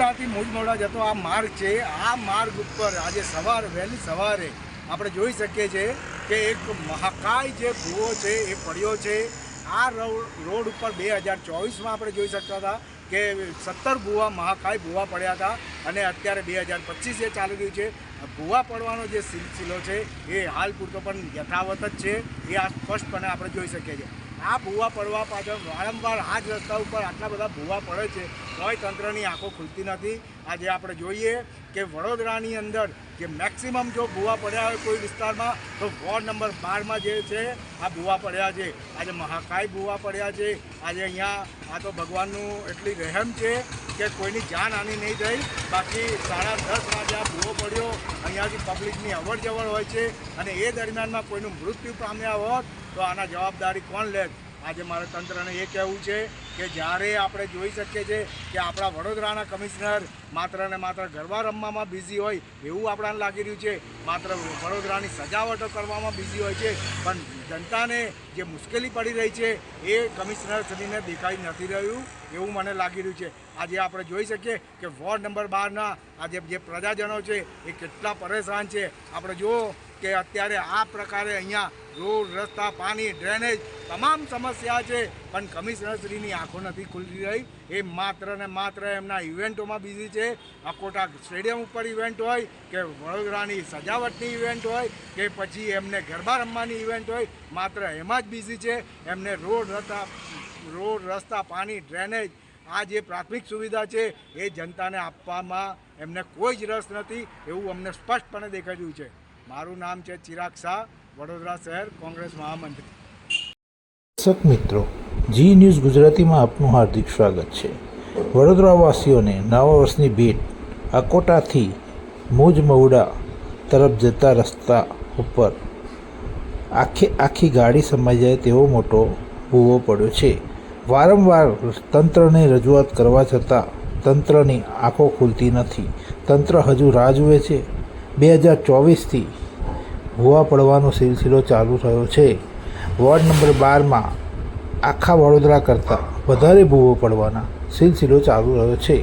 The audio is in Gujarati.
અકોડાથી મુજમોડા જતો આ માર્ગ છે. આ માર્ગ ઉપર આજે સવાર, વહેલી સવારે આપણે જોઈ શકીએ છીએ કે એક મહાકાય જે ભૂવો છે એ પડ્યો છે. આ રોડ ઉપર બે હજાર ચોવીસમાં આપણે જોઈ શકતા હતા કે સત્તર ભૂવા, મહાકાય ભૂવા પડ્યા હતા અને અત્યારે બે હજાર પચીસ એ ચાલી રહ્યું છે. ભૂવા પડવાનો જે સિલસિલો છે એ હાલ પૂરતો પણ યથાવત જ છે. એ આ સ્પષ્ટપણે આપણે જોઈ શકીએ છીએ. આ ભૂવા પડવા પાછળ વારંવાર આ જ રસ્તા ઉપર આટલા બધા ભૂવા પડે છે. તોય તંત્રની આંખો ખુલતી નથી. આજે આપણે જોઈએ કે વડોદરાની અંદર જે મેક્સિમમ જો ભૂવા પડ્યા હોય કોઈ વિસ્તારમાં, તો વોર્ડ નંબર બારમાં જે છે, આ ભૂવા પડ્યા છે. આજે મહાકાય ભૂવા પડ્યા છે. આજે અહીંયા આ તો ભગવાનનું એટલી રહેમ છે કે કોઈની જાન હાની નહીં થઈ. બાકી સાડા દસ વાગે આ ભૂવો પડ્યો. અહીંયાથી પબ્લિકની અવર જવર હોય છે અને એ દરમિયાનમાં કોઈનું મૃત્યુ પામ્યા હોત, તો આના જવાબદારી કોણ લે આજે મારે તંત્રને એ કહેવું છે કે જ્યારે આપણે જોઈ શકીએ છીએ કે આપણા વડોદરાના કમિશનર માત્ર ને માત્ર ગરબા રમવામાં બિઝી હોય એવું આપણાને લાગી રહ્યું છે. માત્ર વડોદરાની સજાવટો કરવામાં બિઝી હોય છે. પણ જનતાને જે મુશ્કેલી પડી રહી છે એ કમિશનર શ્રીને દેખાઈ નથી રહ્યું એવું મને લાગી રહ્યું છે. આજે આપણે જોઈ શકીએ કે વોર્ડ નંબર બારના આજે જે પ્રજાજનો છે એ કેટલા પરેશાન છે. આપણે જુઓ કે અત્યારે આ પ્રકારે અહીંયા રોડ, રસ્તા, પાણી ડ્રેનેજ તમામ સમસ્યા છે. પણ કમિશનરશ્રીની આંખો નથી ખુલી રહી. એ માત્ર ને માત્ર એમના ઇવેન્ટોમાં બિઝી છે. અકોટા સ્ટેડિયમ ઉપર ઇવેન્ટ હોય કે વડોદરાની સજાવટની ઇવેન્ટ હોય કે પછી એમને ગરબા રમવાની ઇવેન્ટ હોય, માત્ર એમાં જ બિઝી છે. એમને રોડ રસ્તા રોડ રસ્તા, પાણી ડ્રેનેજ આ જે પ્રાથમિક સુવિધા છે, એ જનતાને આપવામાં એમને કોઈ જ રસ નથી એવું અમને સ્પષ્ટપણે દેખાઈ છે. મારું નામ છે ચિરાગ શાહ, વડોદરા શહેર કોંગ્રેસ મહામંત્રી. દર્શક મિત્રો જી ન્યૂઝ ગુજરાતીમાં આપનું હાર્દિક સ્વાગત છે. વડોદરાવાસીઓને નવા વર્ષની ભેટ અકોટાથી મોજ મવડા તરફ જતા રસ્તા ઉપર આખી આખી ગાડી સમાઈ જાય તેવો મોટો ભૂવો પડ્યો છે. વારંવાર તંત્રને રજૂઆત કરવા છતાં તંત્રની આંખો ખુલતી નથી. તંત્ર હજુ રાહ જુએ છે. બે હજાર ચોવીસથી ભૂવા પડવાનો સિલસિલો ચાલુ થયો છે. વોર્ડ નંબર બારમાં આખા વડોદરા કરતાં વધારે ભૂવો પડવાના સિલસિલો ચાલુ રહ્યો છે.